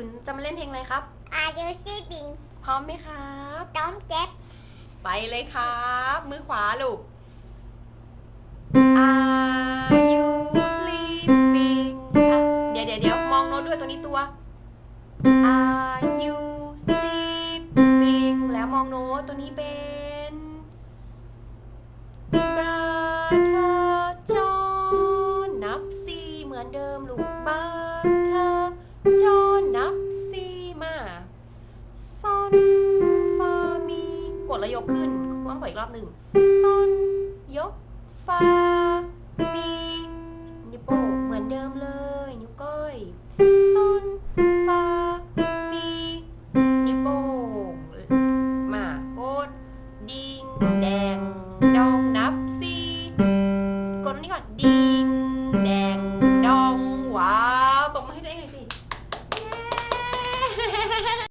คุณจะมาเล่นเพลงอะไรครับ อายุซีบิงพร้อมไหมครับต้อมเจ็บ ไปเลยครับ มือขวาลูก Are you sleeping อะเดี๋ยวเดี๋ยวเดี๋ยวมองโน้ตด้วยตัวนี้ตัว Are you sleeping แล้วมองโน้ตตัวนี้เป็น Brother John นับสี่เหมือนเดิมลูก Brother ดแล้วยกขึ้นว่างไปอีกรอบหนึ่งซอนยกฟามีนิ้วโป้งเหมือนเดิมเลย นิ้วก้อยซอนฟามีนิ้วโป้งมาโกดดิงแดงดองนับซีกดนี้ก่อนดิงแดงดองว้าวตบมาให้ได้องหน่อยสิ